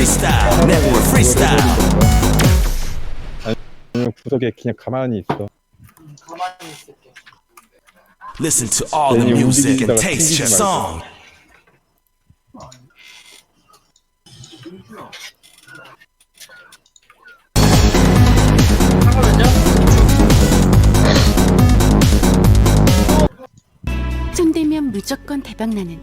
Freestyle, network freestyle. 아니면 구석에 그냥 가만히 있어. 가만히 있을게. Listen to all the music and taste your song. 잠깐만요. 손대면 무조건 대박나는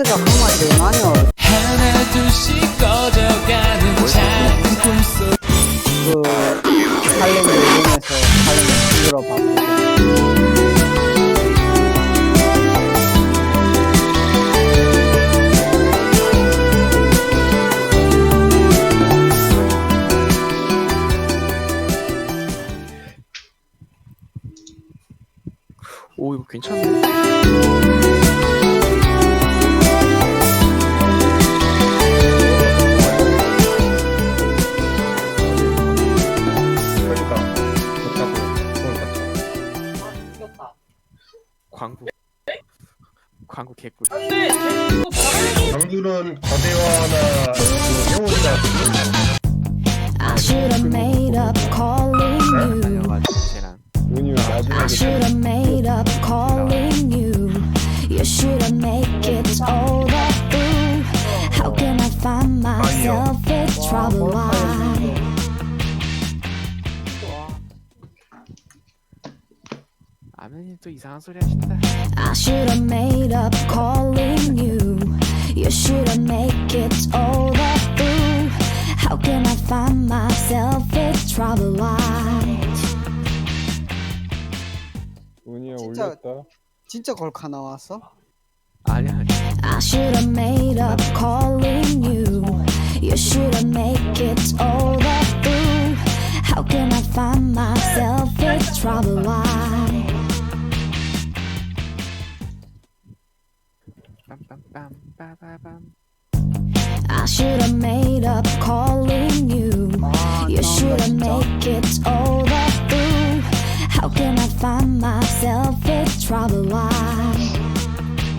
박스가 그만 많이 하나 둘씩 꺼져가는 작은 꿈속 그 할렘 일본에서 할렘 들어 봤고 오 이거 괜찮네. 개꿀. 장준은 거대화나 영혼이나 I should have made up call. 아멘이 또 이상한 소리 하신다. I should have made up calling you. You should have make it over. Ooh, how can I find myself in trouble? Why? 은이야 진짜- 올렸다. 진짜 걸카 나왔어? 아니야 아니야. I should have made up calling you. You should have make it over. Ooh, how can I find myself in trouble? Why? I should have made up calling you. 아, You should have 나온다 진짜. make it over. Ooh, how can I find myself in trouble? Why?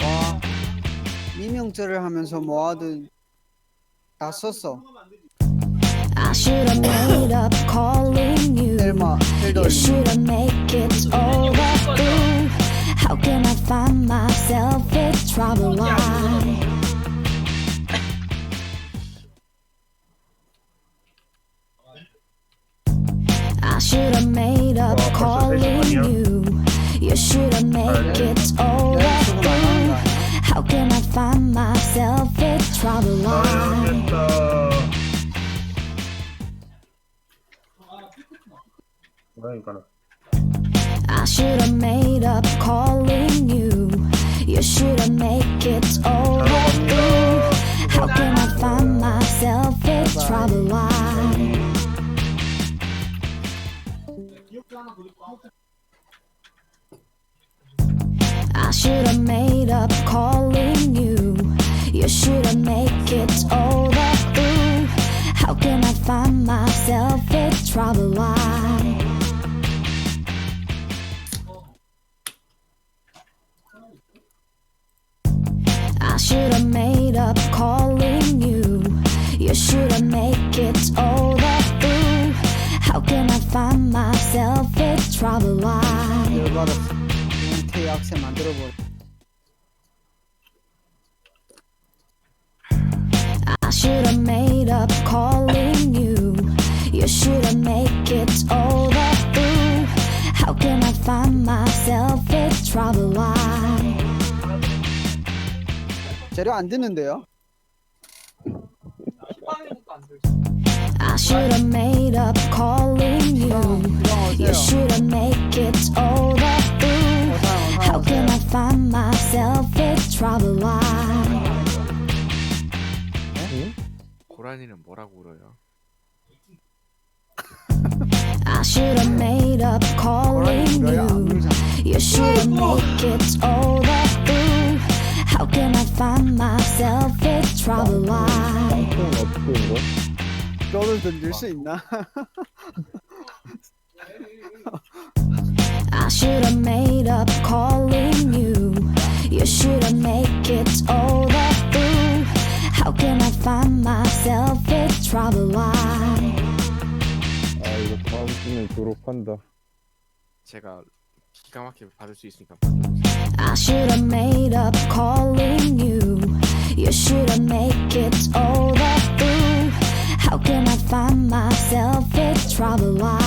와 미명절을 하면서 뭐하든 다 썼어. I should have made up calling you. 헬마 헬더 You should have make it over. Ooh, How can I find myself in trouble? Why? I should have made up oh, calling you. You should have made it all through. How can I find myself in trouble? Why? I should have made up calling you. You should have make it over. Ooh, how can I find myself in trouble? Why? I should have made up calling you. You should have make it over. Ooh, how can I find myself in trouble? 그냥 K 악세 만들어버려. I should have made up calling you. You should have make it over. Ooh, how can I find myself in trouble? Why? 재료 안 드는데요? 만들지. I should have made up calling you. 이방 You 오세요. should have make it over. Ooh, 어서 How can I find myself in trouble? 고라니는 뭐라고 울어요? I should have made up calling you. You should have make it over. Ooh, how can I find myself in trouble? 뼈를 던질 수 있나? should have made up calling you. You should have make it over. Ooh, how can I find myself in trouble line? 아 이거 다음 주면 졸업한다. 제가 기가 막히게 받을 수 있으니까 받아주세요. I should have made up calling you. You should have make it over. Ooh, how can I find myself in trouble line?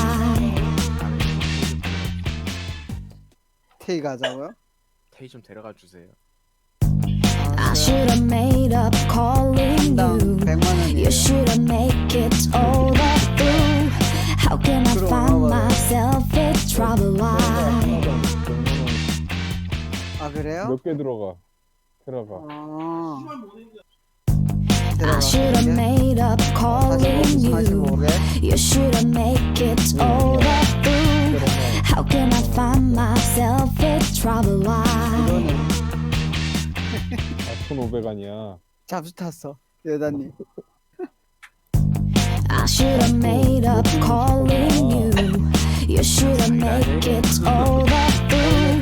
테이 가자고요? 테이 좀 데려가 주세요. I should have made up calling 당 you. 100만 원이에요. You should have make it over. Ooh, how can I find myself in trouble line? 아 그래요? 몇 개 들어가? 테라가. 아. I should have made up calling you. 45개? You should have make it over. Ooh, how can I myself in trouble line? 이거는 아 1,500원이야. 잡수 탔어 여다님 I should have made up calling you. You should have make it over. Ooh,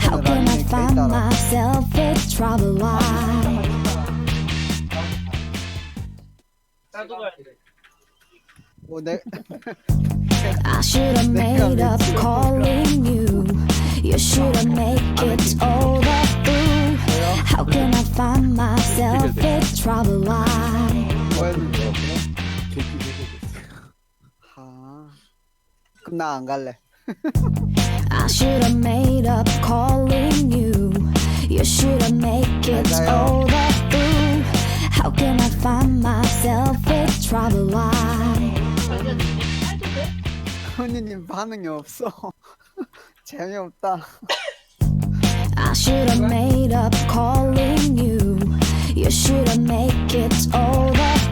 how can I find myself in trouble line? 나도 가야 돼. 뭐내 I should have made up calling you. You should have make it over. Ooh, how can I find myself in trouble line? 뭐였는데 계기 해결됐어요. 아 그럼 나 안 갈래 I should have made up calling you. You should have make it 맞아요. over. Ooh, how can I find myself in trouble line? 헌이님 반응이 없어 재미없다 I should have made up calling you. You should have make it over. Ooh,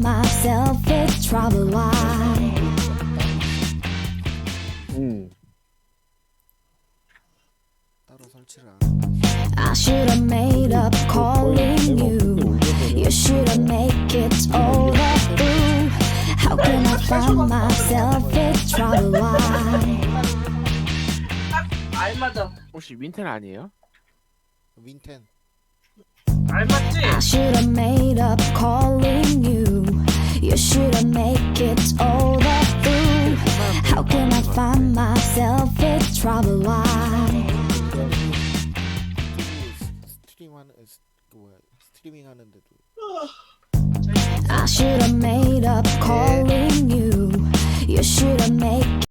I find myself in trouble line? 응. I should have made up calling you. You should have make it over. Ooh, how can I find myself in trouble line? 알맞아. 혹시 윈텐 아니에요? 윈텐 알맞지? I should have made up calling you. You should have make it all the through. How can I find myself in trouble? I should have made up calling you. You should have made